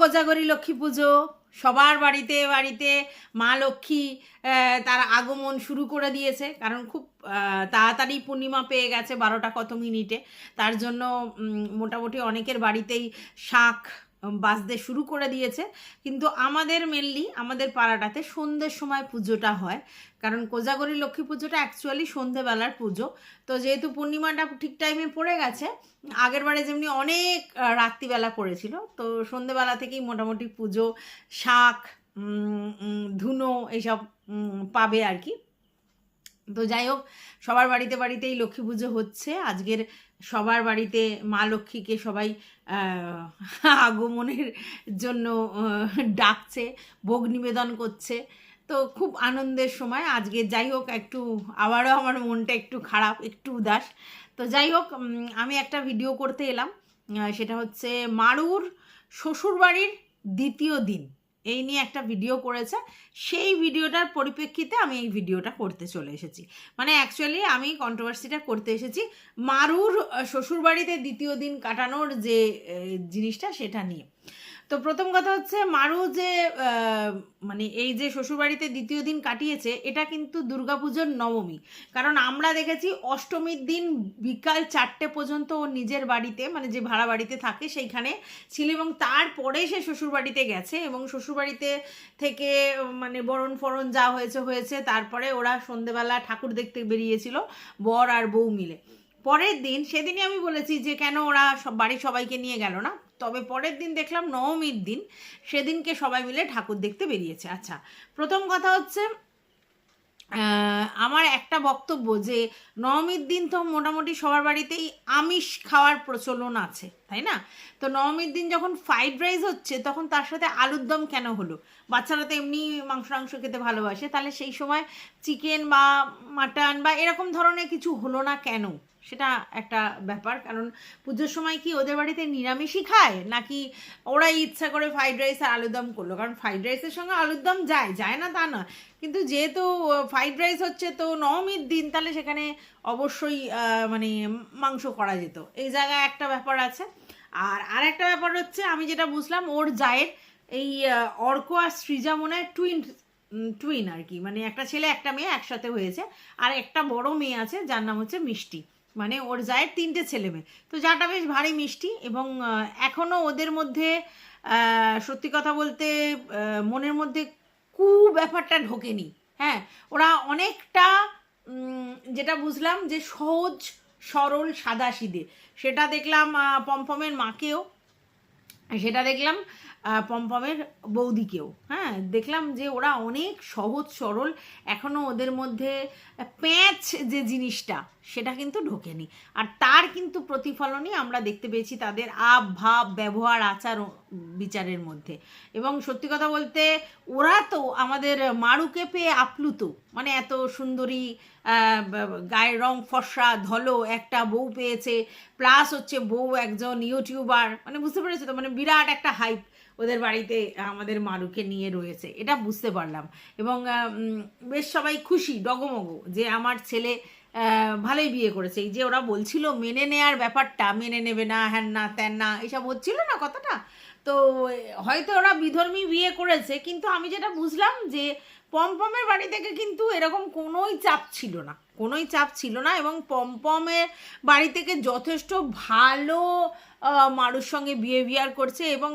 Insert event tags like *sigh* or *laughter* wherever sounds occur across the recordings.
কোজাগরি লক্ষ্মী পুজো সবার বাড়িতে বাড়িতে মা লক্ষ্মী তার আগমন শুরু করে দিয়েছে। কারণ খুব তাড়াতাড়ি পূর্ণিমা পেয়ে গেছে বারোটা কত মিনিটে। তার জন্য মোটামুটি অনেকের বাড়িতেই উম, বাজতে শুরু করে দিয়েছে। কিন্তু আমাদের মেনলি আমাদের পাড়াটাতে সন্ধ্যের সময় পুজোটা হয়। কারণ কোজাগরি লক্ষ্মী পুজোটা অ্যাকচুয়ালি সন্ধেবেলার পুজো। তো যেহেতু পূর্ণিমাটা ঠিক টাইমে পড়ে গেছে, আগের বারে যেমনি অনেক রাত্রিবেলা পড়েছিল তো সন্ধেবেলা থেকেই মোটামুটি পুজো, শাক ধুনো এইসব পাবে আর কি। তো যাই হোক, সবার বাড়িতে বাড়িতেই লক্ষ্মী পুজো হচ্ছে। আজকের সবার বাড়িতে মা লক্ষ্মীকে সবাই *laughs* আগমনের জন্য ডাকছে, ভোগ নিবেদন করছে। তো খুব আনন্দের সময়। আজকে যাই হোক, একটু, আবারও আমার মনটা একটু খারাপ, একটু উদাস। তো যাই হোক আমি একটা ভিডিও করতে এলাম। সেটা হচ্ছে মারুর শ্বশুরবাড়ির দ্বিতীয় দিন। এই নিয়ে একটা ভিডিও করেছে। সেই ভিডিওটার পরিপ্রেক্ষিতে আমি এই ভিডিওটা করতে চলে এসেছি। মানে অ্যাকচুয়ালি আমি কন্ট্রোভার্সিটা করতে এসেছি। মারুর শ্বশুরবাড়িতে দ্বিতীয় দিন কাটানোর যে জিনিসটা সেটা নিয়ে। তো প্রথম কথা হচ্ছে মারু যে মানে এই যে শ্বশুরবাড়িতে দ্বিতীয় দিন কাটিয়েছে, এটা কিন্তু দুর্গাপুজোর নবমী। কারণ আমরা দেখেছি অষ্টমীর দিন বিকাল চারটে পর্যন্ত ও নিজের বাড়িতে মানে যে ভাড়া বাড়িতে থাকে সেইখানে ছিল এবং তারপরে সে শ্বশুরবাড়িতে গেছে এবং শ্বশুরবাড়িতে থেকে মানে বরণ ফরণ যা হয়েছে হয়েছে, তারপরে ওরা সন্ধেবেলা ঠাকুর দেখতে বেরিয়েছিল, বর আর বউ মিলে। পরের দিন, সেদিনই আমি বলেছি যে কেন ওরা সব, বাড়ির সবাইকে নিয়ে গেল না? তবে পরের দিন দেখলাম নবমীর দিন, সেদিনকে সবাই মিলে ঠাকুর দেখতে বেরিয়েছে। আচ্ছা প্রথম কথা হচ্ছে আমার একটা বক্তব্য যে নবমীর দিন তো মোটামুটি সবার বাড়িতেই আমিষ খাওয়ার প্রচলন আছে, তাই না? তো নবমীর দিন যখন ফ্রাইড রাইস হচ্ছে, তখন তার সাথে আলুর দম কেন হলো? বাচ্চারা তো এমনি মাংস টাংস খেতে ভালোবাসে, তাহলে সেই সময় চিকেন বা মাটন বা এরকম ধরনের কিছু হলো না কেন? সেটা একটা ব্যাপার। কারণ পুজোর সময় কি ওদের বাড়িতে নিরামিষই খায়? নাকি ওরাই ইচ্ছা করে ফ্রাইড রাইস আর আলুর দম করল? কারণ ফ্রাইড রাইসের সঙ্গে আলুর দম যায় যায় না তা না কিন্তু যেহেতু ফ্রাইড রাইস হচ্ছে তো নবমীর দিন, তাহলে সেখানে অবশ্যই মানে মাংস করা যেত। এই জায়গায় একটা ব্যাপার আছে। আর আরেকটা ব্যাপার হচ্ছে, আমি যেটা বুঝলাম, ওর জায়ের এই অর্ক আর সৃজা মনে হয় টুইন টুইন আর কি। মানে একটা ছেলে, একটা মেয়ে একসাথে হয়েছে। আর একটা বড় মেয়ে আছে, যার নাম হচ্ছে মিষ্টি। মানে ওর জায়ের তিনটে ছেলে মেয়ে। তো যাটা বেশ ভারী মিষ্টি এবং এখনও এখনও ওদের মধ্যে সত্যি কথা বলতে মনের মধ্যে কু ব্যাপারটা ঢোকেনি। হ্যাঁ ওরা অনেকটা যেটা বুঝলাম যে সহজ, সরল সাদাসিদে সেটা দেখলাম পমপমের মাকেও সেটা দেখলাম পমপমের বৌদিকেও। হ্যাঁ দেখলাম যে ওরা অনেক সহজ সরল এখনও ওদের মধ্যে প্যাঁচ যে জিনিসটা, সেটা কিন্তু ঢোকেনি। আর তার কিন্তু প্রতিফলনই আমরা দেখতে পেয়েছি তাদের আব ভাব ব্যবহার আচার বিচারের মধ্যে। এবং সত্যি কথা বলতে, ওরা তো আমাদের মারুকে পেয়ে আপ্লুত। মানে এত সুন্দরী গায়ের রং ফর্সা, ধলো একটা বউ পেয়েছে। প্লাস হচ্ছে বউ একজন ইউটিউবার। মানে বুঝতে পেরেছ তো? মানে বিরাট একটা হাইপ ওদের বাড়িতে আমাদের মারুকে নিয়ে রয়েছে। এটা বুঝতে পারলাম। এবং বেশ সবাই খুশি ডগমগ যে আমার ছেলে ভালোই বিয়ে করেছে। এই যে ওরা বলছিল, মেনে নেয়ার ব্যাপারটা, মেনে নেবে না, হ্যান না ত্যান না। এসব হচ্ছিল না কথাটা? তো, হয়তো ওরা বিধর্মী বিয়ে করেছে, কিন্তু আমি যেটা বুঝলাম যে পমপমের বাড়ি থেকে কিন্তু এরকম কোনোই চাপ ছিল না, কোনোই চাপ ছিল না এবং পমপমের বাড়ি থেকে যথেষ্ট ভালো মারুর সঙ্গে বিহেভিয়ার করছে এবং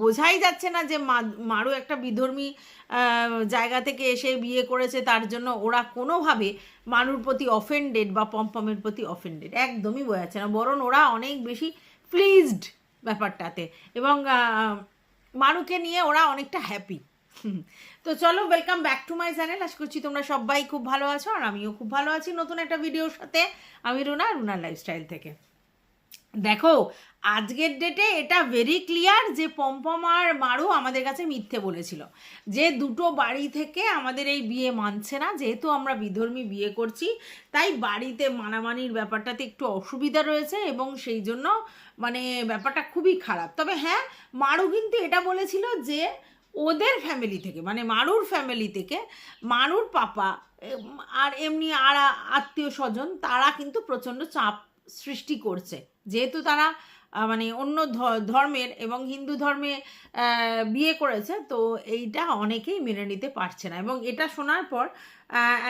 বোঝাই যাচ্ছে না যে মারু একটা বিধর্মী জায়গা থেকে এসে বিয়ে করেছে, তার জন্য ওরা কোনোভাবে মারুর প্রতি অফেন্ডেড বা পমপমের প্রতি অফেন্ডেড একদমই বোঝাচ্ছে না, বরং ওরা অনেক বেশি প্লিজড ব্যাপারটাতে। এবং মারুকে নিয়ে ওরা অনেকটা হ্যাপি তো চলো welcome back to my channel আশা করছি তোমরা সবাই খুব ভালো আছো আর আমিও খুব ভালো আছি নতুন একটা ভিডিওর সাথে। আমি রুনা, রুনার লাইফস্টাইল থেকে। দেখো, আজকের ডেটে এটা ভেরি ক্লিয়ার যে পম্পম আর মারু আমাদের কাছে মিথ্যে বলেছিল। যে দুটো বাড়ি থেকে আমাদের এই বিয়ে মানছে না, যেহেতু আমরা বিধর্মী বিয়ে করছি, তাই বাড়িতে মানামানির ব্যাপারটাতে একটু অসুবিধা রয়েছে এবং সেই জন্য মানে ব্যাপারটা খুবই খারাপ। তবে হ্যাঁ মারু কিন্তু এটা বলেছিল যে ওদের ফ্যামিলি থেকে মানে মারুর ফ্যামিলি থেকে মারুর পাপা আর এমনি আর আত্মীয় স্বজন তারা কিন্তু প্রচণ্ড চাপ সৃষ্টি করছে। যেহেতু তারা মানে অন্য ধর্মের এবং হিন্দু ধর্মে বিয়ে করেছে, তো এইটা অনেকেই মেনে নিতে পারছে না। এবং এটা শোনার পর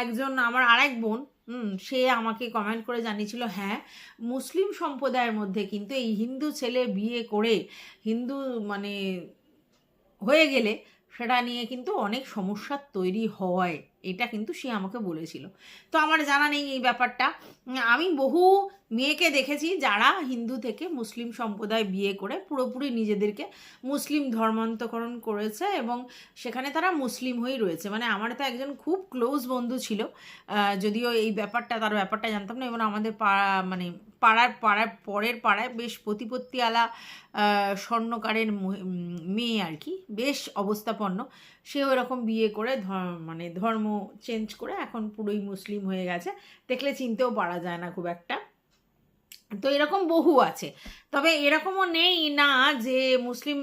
একজন আমার আরেক বোন সে আমাকে কমেন্ট করে জানিয়েছিল হ্যাঁ মুসলিম সম্প্রদায়ের মধ্যে কিন্তু এই হিন্দু ছেলে বিয়ে করে হিন্দু মানে হয়ে গেলে সেটা নিয়ে কিন্তু অনেক সমস্যার তৈরি হয়। এটা কিন্তু সে আমাকে বলেছিল। তো আমার জানা নেই এই ব্যাপারটা। আমি বহু মেয়েকে দেখেছি যারা হিন্দু থেকে মুসলিম সম্প্রদায় বিয়ে করে পুরোপুরি নিজেদেরকে মুসলিম ধর্মান্তকরণ করেছে এবং সেখানে তারা মুসলিম হয়েই রয়েছে। মানে আমার তো একজন খুব ক্লোজ বন্ধু ছিল যদিও এই ব্যাপারটা, তার ব্যাপারটা জানতাম না, এবং আমাদের পাড়া মানে পাড়ার পাড়ার পরের পাড়ায় বেশ প্রতিপত্তিওয়ালা স্বর্ণকারের মেয়ে আর কি, বেশ অবস্থাপন্ন। সে ওরকম বিয়ে করে মানে ধর্ম চেঞ্জ করে এখন পুরোই মুসলিম হয়ে গেছে। দেখলে চিনতেও পারা যায় না খুব একটা। তো এরকম বহু আছে। তবে এরকমও নেই না যে মুসলিম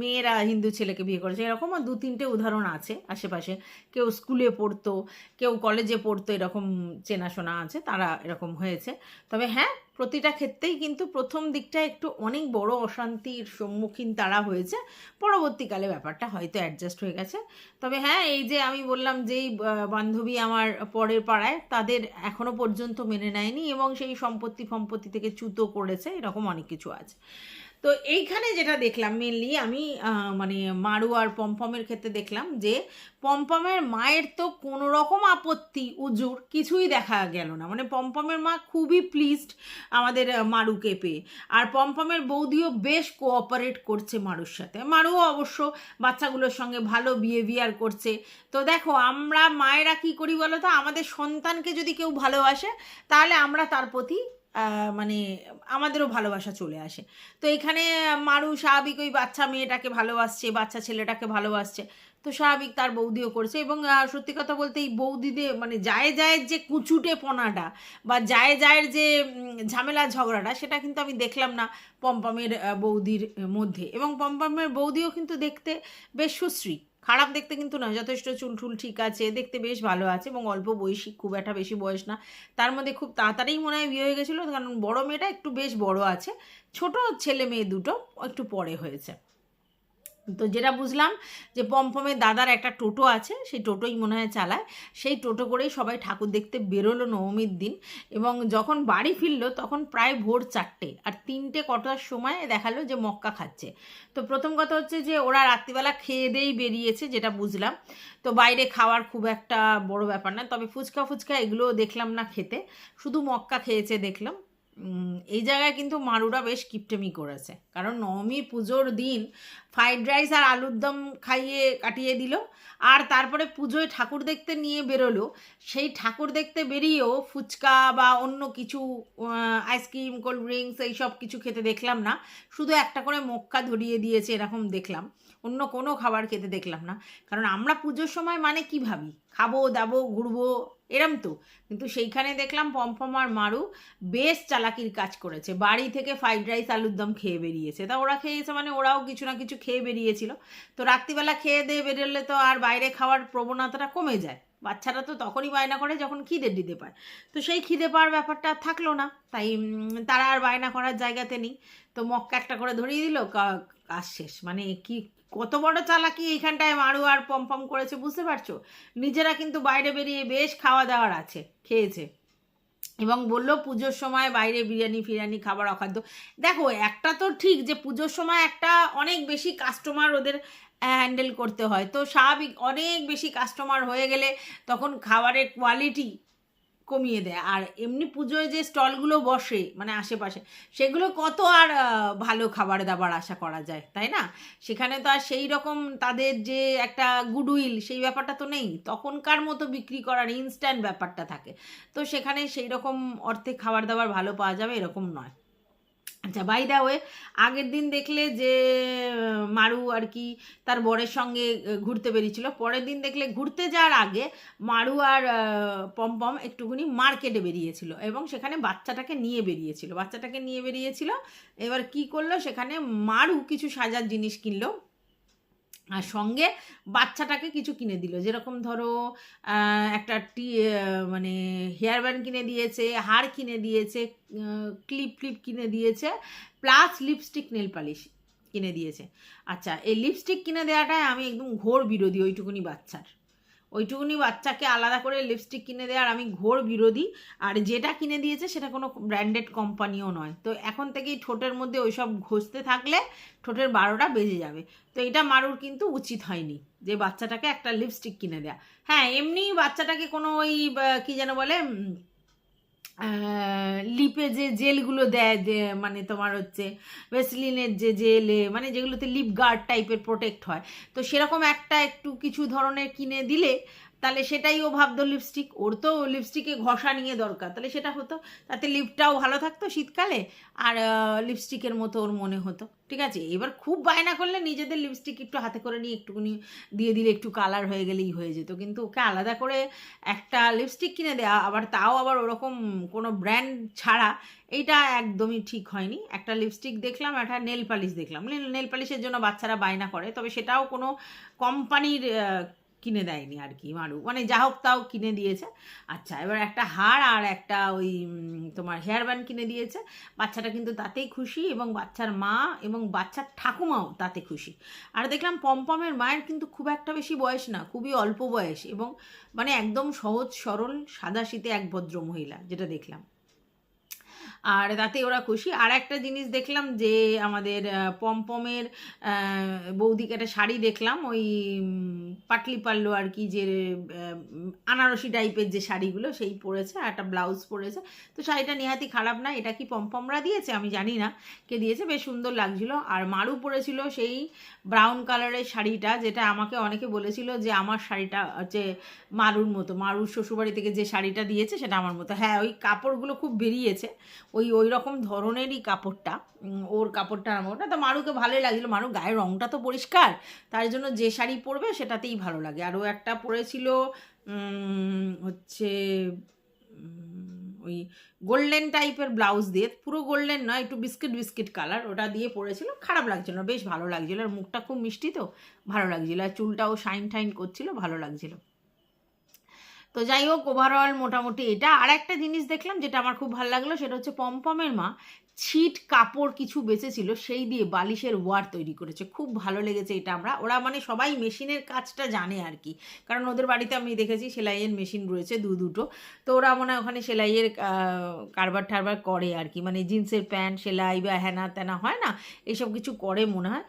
মেয়েরা হিন্দু ছেলেকে বিয়ে করেছে। এরকমও দু তিনটে উদাহরণ আছে আশেপাশে। কেউ স্কুলে পড়তো, কেউ কলেজে পড়তো, এরকম চেনাশোনা আছে, তারা এরকম হয়েছে। তবে হ্যাঁ প্রতিটা ক্ষেত্রেই কিন্তু প্রথম দিকটা একটু অনেক বড় অশান্তির সম্মুখীন তারা হয়েছে। পরবর্তীকালে ব্যাপারটা হয়তো অ্যাডজাস্ট হয়ে গেছে। তবে হ্যাঁ এই যে আমি বললাম যেই বান্ধবী আমার পরের পাড়ায়, তাদের এখনও পর্যন্ত মেনে নেয়নি এবং সেই সম্পত্তি ফম্পত্তি থেকে চ্যুত করেছে, এরকম অনেক কিছু আছে। তো এইখানে যেটা দেখলাম মেনলি আমি মানে মারু আর পম্পমের ক্ষেত্রে দেখলাম যে পম্পমের মায়ের তো কোনো রকম আপত্তি, উজুর কিছুই দেখা গেল না। মানে পম্পমের মা খুবই প্লিজড আমাদের মারুকে পেয়ে। আর পম্পমের বৌদিও বেশ কোঅপারেট করছে মারুর সাথে। মারুও অবশ্য বাচ্চাগুলোর সঙ্গে ভালো বিহেভিয়ার করছে। তো দেখো, আমরা মায়েরা কি করি বলো তো আমাদের সন্তানকে যদি কেউ ভালোবাসে, তাহলে আমরা তার প্রতি মানে আমাদেরও ভালোবাসা চলে আসে। তো এখানে মারু স্বাভাবিক ওই বাচ্চা মেয়েটাকে ভালোবাসছে, বাচ্চা ছেলেটাকে ভালোবাসছে। তো স্বাভাবিক তার বৌদিও করছে এবং সত্যি কথা বলতে এই বৌদিদের মানে যায় যায় যে কুচুটে পনাটা বা যায় যায়ের যে ঝামেলা ঝগড়াটা সেটা কিন্তু আমি দেখলাম না পম্পমের বৌদির মধ্যে। এবং পম্পমের বৌদিও কিন্তু দেখতে বেশ সুশ্রী। খারাপ দেখতে কিন্তু নয়, যথেষ্ট চুল টুল ঠিক আছে, দেখতে বেশ ভালো আছে এবং অল্প বয়সী, খুব একটা বেশি বয়স না। তার মধ্যে খুব তাড়াতাড়ি মনে হয় বিয়ে হয়ে গেছিল, কারণ বড় মেয়েটা একটু বেশ বড় আছে, ছোট ছেলে মেয়ে দুটো একটু পরে হয়েছে। তো যেটা বুঝলাম যে পম্পমের দাদার একটা টোটো আছে, সেই টোটোই মনে হয় চালায়। সেই টোটো করেই সবাই ঠাকুর দেখতে বেরোলো নবমীর দিন এবং যখন বাড়ি ফিরলো তখন প্রায় ভোর চারটে আর তিনটে কটার সময় দেখাল যে মক্কা খাচ্ছে। তো প্রথম কথা হচ্ছে যে ওরা রাত্রিবেলা খেয়ে দিয়েই বেরিয়েছে যেটা বুঝলাম। তো বাইরে খাওয়ার খুব একটা বড় ব্যাপার না, তবে ফুচকা ফুচকা এগুলো দেখলাম না খেতে। শুধু মক্কা খেয়েছে দেখলাম। এই জায়গায় কিন্তু মারুরা বেশ কিপটেমি করেছে। কারণ নবমী পুজোর দিন ফ্রাইড রাইস আর আলুর দম খাইয়ে কাটিয়ে দিল, আর তারপরে পুজোয় ঠাকুর দেখতে নিয়ে বেরোলো। সেই ঠাকুর দেখতে বেরিয়েও ফুচকা বা অন্য কিছু আইসক্রিম, কোল্ড ড্রিঙ্কস এইসব কিছু খেতে দেখলাম না। শুধু একটা করে মক্কা ধরিয়ে দিয়েছে এরকম দেখলাম। অন্য কোনো খাবার খেতে দেখলাম না। কারণ আমরা পুজোর সময় মানে কি ভাবি? খাব, দাবো, ঘুরবো এরম তো। কিন্তু সেইখানে দেখলাম পম্পম আর মারু বেশ চালাকির কাজ করেছে। বাড়ি থেকে ফ্রাইড রাইস আলুর দম খেয়ে বেরিয়েছে। তা ওরা খেয়েছে মানে ওরাও কিছু না কিছু খেয়ে বেরিয়েছিল। তো রাত্রিবেলা খেয়ে দিয়ে বেরোলে তো আর বাইরে খাওয়ার প্রবণতাটা কমে যায়। বাচ্চারা তো তখনই বায়না করে যখন খিদে দিতে পায়। তো সেই খিদে পাওয়ার ব্যাপারটা থাকল না। তাই তারা আর বায়না করার জায়গাতে নেই। তো মক্কা একটা করে ধরিয়ে দিল কাজ শেষ। মানে কি কত বড় চালাকি এইখানটায় মারু আর পম্পম করেছে বুঝতে পারছ? নিজেরা কিন্তু বাইরে বেরিয়ে বেশ খাওয়া দাওয়ার আছে, খেয়েছে। এবং বলল পুজোর সময় বাইরে বিরিয়ানি ফিরিয়ানি খাবার অখাদ্য। দেখো, একটা তো ঠিক যে পুজোর সময় একটা অনেক বেশি কাস্টমার ওদের হ্যান্ডেল করতে হয়। তো স্বাভাবিক অনেক বেশি কাস্টমার হয়ে গেলে তখন খাবারের কোয়ালিটি কমিয়ে দেয়। আর এমনি পুজোয় যে স্টলগুলো বসে মানে আশেপাশে, সেগুলো কত আর ভালো খাবার দাবার আশা করা যায়, তাই না? সেখানে তো আর সেই রকম তাদের যে একটা গুডউইল, সেই ব্যাপারটা তো নেই। তখনকার মতো বিক্রি করার ইনস্ট্যান্ট ব্যাপারটা থাকে। তো সেখানে সেই রকম অর্থে খাবার দাবার ভালো পাওয়া যাবে, এরকম নয়। আচ্ছা বাই দা ওয়ে আগের দিন দেখলে যে মারু আর কি তার বরের সঙ্গে ঘুরতে বেরিয়েছিল, পরের দিন দেখলে ঘুরতে যাওয়ার আগে মারু আর পম পম্পম একটুখানি মার্কেটে বেরিয়েছিল এবং সেখানে বাচ্চাটাকে নিয়ে বেরিয়েছিল। বাচ্চাটাকে নিয়ে বেরিয়েছিল, এবার কি করল? সেখানে মারু কিছু সাজার জিনিস কিনলো আর সঙ্গে বাচ্চাটাকে কিছু কিনে দিল। যেরকম ধরো একটা টি মানে হেয়ার ব্যান্ড কিনে দিয়েছে, হার কিনে দিয়েছে ক্লিপ ক্লিপ কিনে দিয়েছে প্লাস লিপস্টিক নেল পালিশ কিনে দিয়েছে। আচ্ছা এই লিপস্টিক কিনে দেওয়াটায় আমি একদম ঘোর বিরোধী, ওইটুকুনি বাচ্চার। ওইটুকুনি বাচ্চাকে আলাদা করে লিপস্টিক কিনে দেওয়ার আমি ঘোর বিরোধী। আর যেটা কিনে দিয়েছে সেটা কোনো ব্র্যান্ডেড কোম্পানিও নয়। তো এখন থেকেই ঠোঁটের মধ্যে ওইসব ঘষতে থাকলে ঠোঁটের বারোটা বেজে যাবে। তো এটা মারুর কিন্তু উচিত হয়নি যে বাচ্চাটাকে একটা লিপস্টিক কিনে দেয়া। হ্যাঁ এমনি বাচ্চাটাকে কোনো ওই কী যেন বলে লিপে যে জেলগুলো দেয় মানে তোমার হচ্ছে ভেসলিনের যে জেলে মানে যেগুলোতে লিপ গার্ড টাইপের প্রোটেক্ট হয়। তো সেরকম একটা একটু কিছু ধরনের কিনে দিলে তাহলে সেটাই ও ভাবতো লিপস্টিক ওর তো লিপস্টিকে ঘষা নিয়ে দরকার। তাহলে সেটা হতো। তাতে লিপটাও ভালো থাকতো শীতকালে, আর লিপস্টিকের মতো ওর মনে হতো। ঠিক আছে? এবার খুব বায়না করলে নিজেদের লিপস্টিক একটু হাতে করে নিয়ে একটুখানি দিয়ে দিলে একটু কালার হয়ে গেলেই হয়ে যেত। কিন্তু ওকে আলাদা করে একটা লিপস্টিক কিনে দেওয়া আবার তাও আবার ওরকম কোনো ব্র্যান্ড ছাড়া, এইটা একদমই ঠিক হয়নি। একটা লিপস্টিক দেখলাম, একটা নেল পালিশ দেখলাম। নেল পালিশের জন্য বাচ্চারা বায়না করে, তবে সেটাও কোনো কোম্পানির কিনে দেয়নি আর কি, মারু। মানে যা হোক তাও কিনে দিয়েছে। আচ্ছা এবার একটা হার আর একটা ওই তোমার হেয়ার ব্যান্ড কিনে দিয়েছে। বাচ্চাটা কিন্তু তাতেই খুশি এবং বাচ্চার মা এবং বাচ্চার ঠাকুমাও তাতে খুশি। আর দেখলাম পমপমের মায়ের কিন্তু খুব একটা বেশি বয়স না, খুবই অল্প বয়স এবং মানে একদম সহজ সরল সাদা শীতে এক ভদ্র মহিলা, যেটা দেখলাম। আর তাতে ওরা খুশি। আর একটা জিনিস দেখলাম যে, আমাদের পমপমের বৌদিকে একটা শাড়ি দেখলাম, ওই পাটলি পাল্লো আর কি যে আনারসি টাইপের যে শাড়িগুলো, সেই পরেছে আর একটা ব্লাউজ পরেছে। তো শাড়িটা নেহাতি খারাপ না, এটা কি পমপমরা দিয়েছে? আমি জানি না কে দিয়েছে, বেশ সুন্দর লাগছিল। আর মারু পরেছিল সেই ব্রাউন কালারের শাড়িটা, যেটা আমাকে অনেকে বলেছিল যে আমার শাড়িটা হচ্ছে মারুর মতো, মারুর শ্বশুরবাড়ি থেকে যে শাড়িটা দিয়েছে সেটা আমার মতো। হ্যাঁ ওই কাপড়গুলো খুব বেরিয়েছে, ওই ওই রকম ধরনেরই কাপড়টা ওর কাপড়টা আমার ওটা তো মারুকে ভালোই লাগছিল, মারু গায়ের রঙটা তো পরিষ্কার, তার জন্য যে শাড়ি পরবে সেটাতেই ভালো লাগে। আর ও একটা পরেছিল হচ্ছে ওই গোল্ডেন টাইপের ব্লাউজ দিয়ে, পুরো গোল্ডেন নয়, একটু বিস্কিট বিস্কিট কালার ওটা দিয়ে পরেছিল, খারাপ লাগছিল না বেশ ভালো লাগছিল, আর মুখটা খুব মিষ্টি তো, ভালো লাগছিল, আর চুলটাও শাইন টাইন করছিল, ভালো লাগছিল। তো যাই হোক ওভারঅল মোটামুটি এটা। আর একটা জিনিস দেখলাম, যেটা আমার খুব ভালো লাগল, সেটা হচ্ছে পমপমের মা ছিট কাপড় কিছু বেঁচেছিল, সেই দিয়ে বালিশের ওয়ার তৈরি করেছে। খুব ভালো লেগেছে এটা আমরা। ওরা মানে সবাই মেশিনের কাজটা জানে আর কি। কারণ ওদের বাড়িতে আমি দেখেছি সেলাইয়ের মেশিন রয়েছে দু দুটো। তো ওরা মনে হয় ওখানে সেলাইয়ের কারবার ঠারবার করে আর কি। মানে জিন্সের প্যান্ট, সেলাই বা হ্যানা ত্যানা হয় না? এইসব কিছু করে মনে হয়।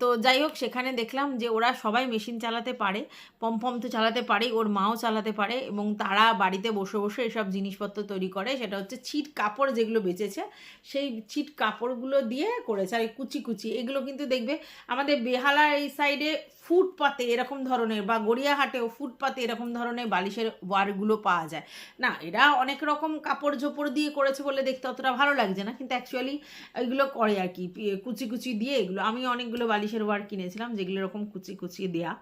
তো যাই হোক, সেখানে দেখলাম যে ওরা সবাই মেশিন চালাতে পারে পম্পম তো চালাতে পারে ওর মাও চালাতে পারে এবং তারা বাড়িতে বসে বসে এসব জিনিসপত্র তৈরি করে। সেটা হচ্ছে ছিট কাপড় যেগুলো বেঁচেছে সেই ছিট কাপড়গুলো দিয়ে করেছে, আর এই কুচি কুচি, এগুলো কিন্তু দেখবে আমাদের বেহালার এই সাইডে ফুটপাতে এরকম ধরনের বা গড়িয়াহাটেও ফুটপাতে এরকম ধরনের বালিশের ওয়ারগুলো পাওয়া যায়। না, এরা অনেক রকম কাপড় ঝোপড় দিয়ে করেছে বলে দেখতে অতটা ভালো লাগছে না, কিন্তু অ্যাকচুয়ালি এগুলো করে আর কি কুচি কুচি দিয়ে এগুলো, আমি অনেকগুলো বালিশের ওয়ার কিনেছিলাম যেগুলো এরকম কুচি কুচি দেয়া।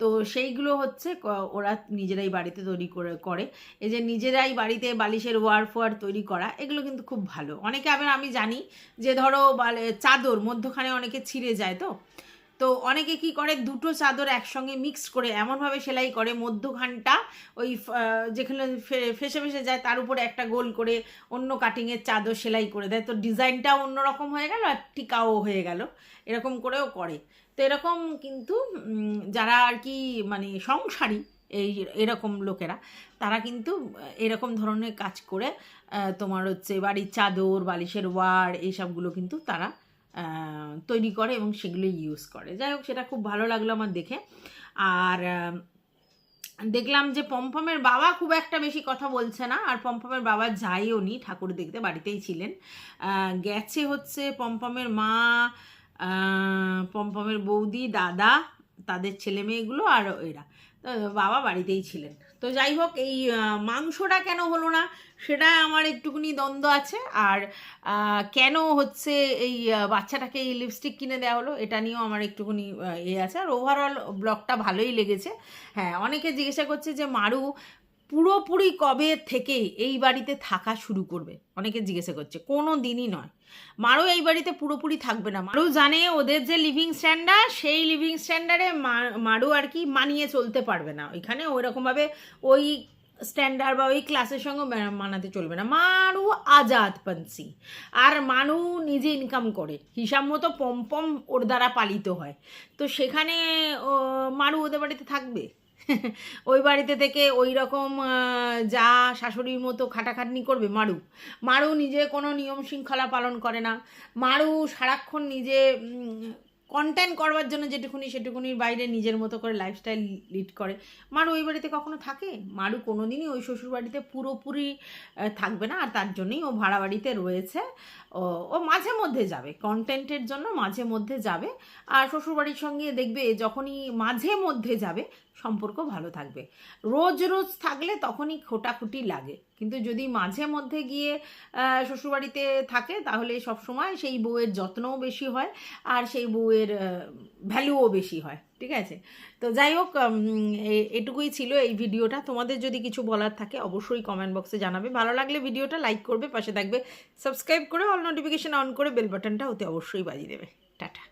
তো সেইগুলো হচ্ছে ওরা নিজেরাই বাড়িতে তৈরি করে করে। এই যে নিজেরাই বাড়িতে বালিশের ওয়ার ফোয়ার তৈরি করা, এগুলো কিন্তু খুব ভালো। অনেকে আবার আমি জানি যে ধরো বালে- চাদর মধ্যখানে অনেকে ছিঁড়ে যায় তো। তো অনেকে কি করে? দুটো চাদর একসঙ্গে মিক্স করে এমনভাবে সেলাই করে, মধ্যখানটা ওই যেখানে ফেসে ফেসে যায়, তার উপরে একটা গোল করে অন্য কাটিংয়ের চাদর সেলাই করে দেয়। তো ডিজাইনটাও অন্যরকম হয়ে গেল আর টিকাও হয়ে গেল। এরকম করেও করে। তো এরকম কিন্তু যারা আর কি মানে সংসারী এই এরকম লোকেরা। তারা কিন্তু এরকম ধরনের কাজ করে তোমার হচ্ছে বাড়ির চাদর, বালিশের ওয়ার এইসবগুলো কিন্তু তারা তৈরি করে এবং সেগুলো ইউজ করে। যাই হোক, সেটা খুব ভালো লাগল আমার দেখে। আর দেখলাম যে পম্পমের বাবা খুব একটা বেশি কথা বলছে না, আর পম্পমের বাবা যাইও নি, ঠাকুর দেখতে বাড়িতেই ছিলেন। গেছে হচ্ছে পম্পমের মা পম্পমের বৌদি, দাদা, তাদের ছেলে মেয়েগুলো আর এরা বাবা বাড়িতেই ছিলেন। তো যাই হোক, এই মাংসটা কেন হলো না, সেটা আমার একটুকুনি দ্বন্দ্ব আছে। আর কেন হচ্ছে এই বাচ্চাটাকে এই লিপস্টিক কিনে দেওয়া হলো, এটা নিয়েও আমার একটুকুনি এ আছে। আর ওভারঅল ব্লগটা ভালোই লেগেছে। হ্যাঁ অনেকে জিজ্ঞাসা করছে যে, মারু পুরোপুরি কবে থেকে এই বাড়িতে থাকা শুরু করবে? অনেকে জিজ্ঞাসা করছে, কোনো দিনই নয়। মারও এই বাড়িতে পুরোপুরি থাকবে না। মারু জানে ওদের যে লিভিং স্ট্যান্ডার্ড সেই লিভিং স্ট্যান্ডার্ডে মারু আর কি মানিয়ে চলতে পারবে না। ওইখানে ওই রকমভাবে ওই স্ট্যান্ডার্ড বা ওই ক্লাসের সঙ্গে মানাতে চলবে না। মারু আজাদ পানসি আর মানু নিজে ইনকাম করে। হিসাব মতো পম্পম ওর দ্বারা পালিত হয়। তো সেখানে মারু ওদের বাড়িতে থাকবে? ওই বাড়িতে থেকে ওই রকম যা শাশুড়ির মতো খাটাখাটনি করবে, মারু। মারু নিজে কোনো নিয়ম শৃঙ্খলা পালন করে না। মারু সারাক্ষণ নিজে কন্টেন্ট করবার জন্য যেটুকুনি সেটুকুনির বাইরে নিজের মতো করে লাইফস্টাইল লিড করে। মার ওই বাড়িতে কখনো থাকে? মারু কোনো দিনই ওই শ্বশুর বাড়িতে পুরোপুরি থাকবে না, আর তার জন্যই ও ভাড়া বাড়িতে রয়েছে। ও ও মাঝে মধ্যে যাবে কন্টেন্টের জন্য মাঝে মধ্যে যাবে। আর শ্বশুরবাড়ির সঙ্গে দেখবে যখনই মাঝে মধ্যে যাবে, সম্পর্ক ভালো থাকবে। রোজ রোজ থাকলে তখনই খোটাখুটি লাগে। কিন্তু যদি মাঝে মধ্যে গিয়ে শ্বশুরবাড়িতে থাকে, তাহলে সব সময় সেই বউয়ের যত্নও বেশি হয় আর সেই বউয়ের ভ্যালুও বেশি হয়, ঠিক আছে? তো যাই হোক এটুকুই ছিল এই ভিডিওটা। তোমাদের যদি কিছু বলার থাকে, অবশ্যই কমেন্ট বক্সে জানাবে। ভালো লাগলে ভিডিওটা লাইক করবে, পাশে থাকবে সাবস্ক্রাইব করে অল নোটিফিকেশন অন করে বেল বাটনটা ওতে অবশ্যই বাজিয়ে দেবে। টাটা।